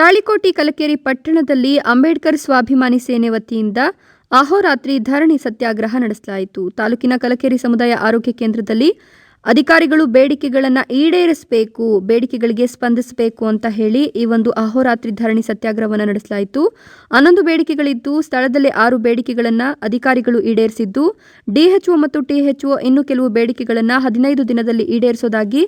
ತಾಳಿಕೋಟಿ ಕಲಕೇರಿ ಪಟ್ಟಣದಲ್ಲಿ ಅಂಬೇಡ್ಕರ್ ಸ್ವಾಭಿಮಾನಿ ಸೇನೆ ವತಿಯಿಂದ ಅಹೋರಾತ್ರಿ ಧರಣಿ ಸತ್ಯಾಗ್ರಹ ನಡೆಸಲಾಯಿತು. ತಾಲೂಕಿನ ಕಲಕೇರಿ ಸಮುದಾಯ ಆರೋಗ್ಯ ಕೇಂದ್ರದಲ್ಲಿ ಅಧಿಕಾರಿಗಳು ಬೇಡಿಕೆಗಳನ್ನು ಈಡೇರಿಸಬೇಕು, ಬೇಡಿಕೆಗಳಿಗೆ ಸ್ಪಂದಿಸಬೇಕು ಅಂತ ಹೇಳಿ ಈ ಒಂದು ಅಹೋರಾತ್ರಿ ಧರಣಿ ಸತ್ಯಾಗ್ರಹವನ್ನು ನಡೆಸಲಾಯಿತು. ಹನ್ನೊಂದು ಬೇಡಿಕೆಗಳಿದ್ದು, ಸ್ಥಳದಲ್ಲಿ ಆರು ಬೇಡಿಕೆಗಳನ್ನು ಅಧಿಕಾರಿಗಳು ಈಡೇರಿಸಿದ್ದು ಡಿಎಚ್ಒ ಮತ್ತು ಟಿಎಚ್ಒ ಇನ್ನು ಕೆಲವು ಬೇಡಿಕೆಗಳನ್ನು ಹದಿನೈದು ದಿನದಲ್ಲಿ ಈಡೇರಿಸೋದಾಗಿ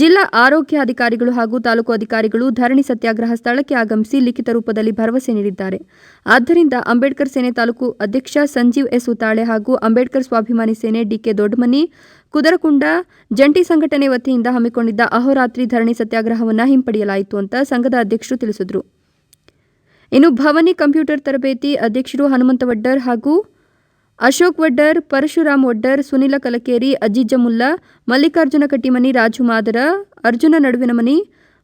ಜಿಲ್ಲಾ ಆರೋಗ್ಯ ಅಧಿಕಾರಿಗಳು ಹಾಗೂ ತಾಲೂಕು ಅಧಿಕಾರಿಗಳು ಧರಣಿ ಸತ್ಯಾಗ್ರಹ ಸ್ಥಳಕ್ಕೆ ಆಗಮಿಸಿ ಲಿಖಿತ ರೂಪದಲ್ಲಿ ಭರವಸೆ ನೀಡಿದ್ದಾರೆ. ಆದ್ದರಿಂದ ಅಂಬೇಡ್ಕರ್ ಸೇನೆ ತಾಲೂಕು ಅಧ್ಯಕ್ಷ ಸಂಜೀವ್ ಎಸ್ ಉತಾಳೆ ಹಾಗೂ ಅಂಬೇಡ್ಕರ್ ಸ್ವಾಭಿಮಾನಿ ಸೇನೆ ಡಿಕೆ ದೊಡ್ಡಮನಿ, ಕುದರಕುಂಡ ಜಂಟಿ ಸಂಘಟನೆ ವತಿಯಿಂದ ಹಮ್ಮಿಕೊಂಡಿದ್ದ ಅಹೋರಾತ್ರಿ ಧರಣಿ ಸತ್ಯಾಗ್ರಹವನ್ನು ಹಿಂಪಡೆಯಲಾಯಿತು ಅಂತ ಸಂಘದ ಅಧ್ಯಕ್ಷರು ತಿಳಿಸಿದರು. ಇನ್ನು ಭವನಿ ಕಂಪ್ಯೂಟರ್ ತರಬೇತಿ ಅಧ್ಯಕ್ಷರು ಹನುಮಂತ ವಡ್ಡರ್ ಹಾಗೂ ಅಶೋಕ್ ವಡ್ಡರ್, ಪರಶುರಾಮ್ ವಡ್ಡರ್, ಸುನಿಲ ಕಲಕೇರಿ ಅಜ್ಜಿಜ್ಜ ಮುಲ್ಲಾ, ಮಲ್ಲಿಕಾರ್ಜುನ ಕಟ್ಟಿಮನಿ, ರಾಜು ಮಾದರ, ಅರ್ಜುನ ನಡುವಿನ ಮನಿ,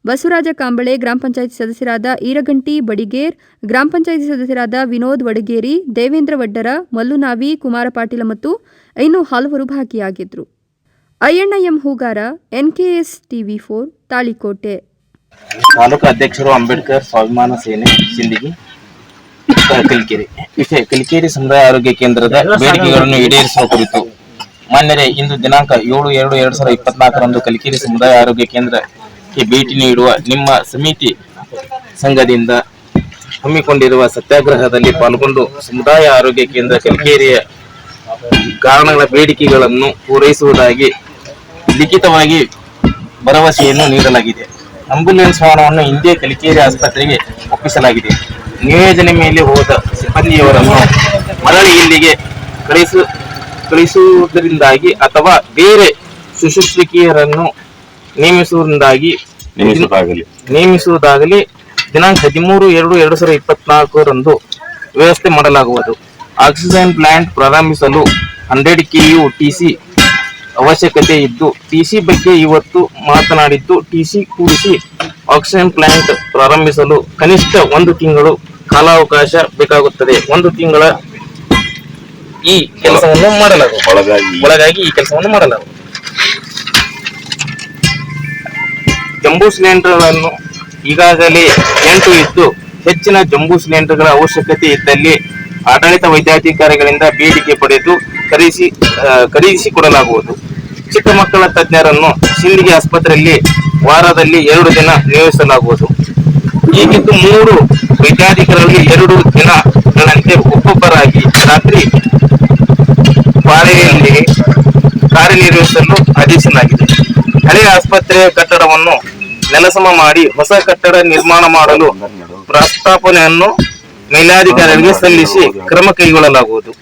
ಬಸವರಾಜ ಕಾಂಬಳೆ, ಗ್ರಾಮ ಪಂಚಾಯಿತಿ ಸದಸ್ಯರಾದ ಈರಗಂಟಿ ಬಡಿಗೇರ್, ಗ್ರಾಮ ಪಂಚಾಯಿತಿ ಸದಸ್ಯರಾದ ವಿನೋದ್ ವಡಗೇರಿ, ದೇವೇಂದ್ರ ವಡ್ಡರ ಮಲ್ಲುನಾವಿ ಕುಮಾರ ಪಾಟೀಲ ಮತ್ತು ಇನ್ನೂ ಹಲವರು ಭಾಗಿಯಾಗಿದ್ದರು Ayyanna M Hugar NKS TV four, Talikote. Taluk ಅಧ್ಯಕ್ಷರು ಅಂಬೇಡ್ಕರ್, ಸ್ವಾಭಿಮಾನ ಸೇನೆ ಕಲಿಕೇರಿ. ವಿಷಯ, ಕಲಿಕೇರಿ ಸಮುದಾಯ ಆರೋಗ್ಯ ಕೇಂದ್ರದ ಬೇಡಿಕೆಗಳನ್ನು ಈಡೇರಿಸುವ ಕುರಿತು ಮಾನ್ಯರೇ, ಇಂದು ದಿನಾಂಕ ಏಳು ಎರಡು ಎರಡ್ ಸಾವಿರದ ಇಪ್ಪತ್ನಾಲ್ಕರಂದು ಕಲಿಕೇರಿ ಸಮುದಾಯ ಆರೋಗ್ಯ ಕೇಂದ್ರಕ್ಕೆ ಭೇಟಿ ನೀಡುವ ನಿಮ್ಮ ಸಮಿತಿ ಸಂಘದಿಂದ ಹಮ್ಮಿಕೊಂಡಿರುವ ಸತ್ಯಾಗ್ರಹದಲ್ಲಿ ಪಾಲ್ಗೊಂಡು ಸಮುದಾಯ ಆರೋಗ್ಯ ಕೇಂದ್ರ ಕಲಿಕೇರಿಯ ಕಾರಣಗಳ ಬೇಡಿಕೆಗಳನ್ನು ಪೂರೈಸುವುದಾಗಿ ಲಿಖಿತವಾಗಿ ಭರವಸೆಯನ್ನು ನೀಡಲಾಗಿದೆ. ಆಂಬ್ಯುಲೆನ್ಸ್ ವಾಹನವನ್ನು ಹಿಂದೆ ಕಲಿಕೇರಿ ಆಸ್ಪತ್ರೆಗೆ ಒಪ್ಪಿಸಲಾಗಿದೆ. ನಿಯೋಜನೆ ಮೇಲೆ ಹೋದ ಸಿಬ್ಬಂದಿಯವರನ್ನು ಮರಳಿ ಇಲ್ಲಿಗೆ ಕಳಿಸು ಕಳಿಸುವುದರಿಂದಾಗಿ ಅಥವಾ ಬೇರೆ ಶುಶ್ರೂಷಕಿಯರನ್ನು ನೇಮಿಸುವುದರಿಂದಾಗಿ ನೇಮಿಸುವುದಾಗಲಿ. ದಿನಾಂಕ ಹದಿಮೂರು ಎರಡು ಎರಡು ಸಾವಿರದ ಇಪ್ಪತ್ನಾಲ್ಕರಂದು ವ್ಯವಸ್ಥೆ ಮಾಡಲಾಗುವುದು ಆಕ್ಸಿಜನ್ ಪ್ಲಾಂಟ್ ಪ್ರಾರಂಭಿಸಲು ಹಂಡ್ರೆಡ್ ಟಿ ಸಿ ಅವಶ್ಯಕತೆ ಇದ್ದು ಟಿಸಿ ಬಗ್ಗೆ ಇವತ್ತು ಮಾತನಾಡಿದ್ದು ಟಿ ಸಿ ಕೂಡಿಸಿ ಆಕ್ಸಿಜನ್ ಪ್ಲಾಂಟ್ ಪ್ರಾರಂಭಿಸಲು ಕನಿಷ್ಠ ಒಂದು ತಿಂಗಳು ಕಾಲಾವಕಾಶ ಬೇಕಾಗುತ್ತದೆ. ಒಂದು ತಿಂಗಳ ಈ ಕೆಲಸವನ್ನು ಮಾಡಲಾಗುವುದು. ಒಳಗಾಗಿ ಈ ಕೆಲಸವನ್ನು ಮಾಡಲಾಗುವುದು. ಜಂಬೂ ಸಿಲಿಂಡರ್ಗಳನ್ನು ಈಗಾಗಲೇ ಎಂಟು ಇದ್ದು ಹೆಚ್ಚಿನ ಜಂಬೂ ಸಿಲಿಂಡರ್ಗಳ ಅವಶ್ಯಕತೆ ಇದ್ದಲ್ಲಿ ಆಡಳಿತ ವೈದ್ಯಾಧಿಕಾರಿಗಳಿಂದ ಬೇಡಿಕೆ ಪಡೆದು ಖರೀದಿಸಿ ಖರೀದಿಸಿಕೊಡಲಾಗುವುದು. ಚಿಕ್ಕ ಮಕ್ಕಳ ತಜ್ಞರನ್ನು ಸಿಂದಗಿ ಆಸ್ಪತ್ರೆಯಲ್ಲಿ ವಾರದಲ್ಲಿ ಎರಡು ದಿನ ನಿಯೋಜಿಸಲಾಗುವುದು. ಈಗಿದ್ದು ಮೂರು ವೈದ್ಯಾಧಿಕಾರಿಗಳಿಗೆ ಎರಡು ದಿನಗಳಂತೆ ಒಬ್ಬೊಬ್ಬರಾಗಿ ರಾತ್ರಿ ಪಾಳೆಯಲ್ಲಿ ಕಾರ್ಯನಿರ್ವಹಿಸಲು ಆದೇಶಿಸಲಾಗಿದೆ. ಹಳೆಯ ಆಸ್ಪತ್ರೆಯ ಕಟ್ಟಡವನ್ನು ನೆಲಸಮ ಮಾಡಿ ಹೊಸ ಕಟ್ಟಡ ನಿರ್ಮಾಣ ಮಾಡಲು ಪ್ರಸ್ತಾಪನೆಯನ್ನು ಮೇಲಾಧಿಕಾರಿಗಳಿಗೆ ಸಲ್ಲಿಸಿ ಕ್ರಮ ಕೈಗೊಳ್ಳಲಾಗುವುದು.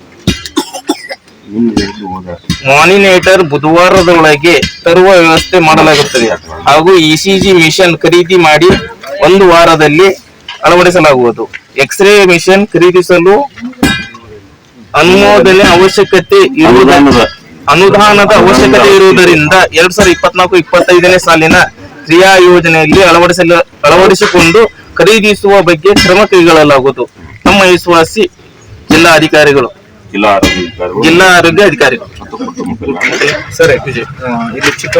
ಮಾನಿನೇಟರ್ ಬುಧವಾರದೊಳಗೆ ತರುವ ವ್ಯವಸ್ಥೆ ಮಾಡಲಾಗುತ್ತದೆ. ಹಾಗೂ ಇಸಿಜಿ ಮಿಷನ್ ಖರೀದಿ ಮಾಡಿ ಒಂದು ವಾರದಲ್ಲಿ ಅಳವಡಿಸಲಾಗುವುದು. ಎಕ್ಸ್ರೇ ಮಿಷನ್ ಖರೀದಿಸಲು ಅನುಮೋದನೆ ಅವಶ್ಯಕತೆ ಇರುವುದರಿಂದ ಅನುದಾನದ. ಅವಶ್ಯಕತೆ ಇರುವುದರಿಂದ ಎರಡ್ ಸಾವಿರದ ಇಪ್ಪತ್ನಾಲ್ಕು ಇಪ್ಪತ್ತೈದನೇ ಸಾಲಿನ ಕ್ರಿಯಾ ಯೋಜನೆಯಲ್ಲಿ ಅಳವಡಿಸಲು ಅಳವಡಿಸಿಕೊಂಡು ಖರೀದಿಸುವ ಬಗ್ಗೆ ಕ್ರಮ ಕೈಗೊಳ್ಳಲಾಗುವುದು. ನಮ್ಮ ವಿಶ್ವಾಸಿ ಜಿಲ್ಲಾ ಅಧಿಕಾರಿಗಳು. ಜಿಲ್ಲಾ ಆರೋಗ್ಯ ಅಧಿಕಾರಿಗಳು. ಸರಿ ವಿಜಯ್. ಇಲ್ಲಿ ಚಿಕ್ಕ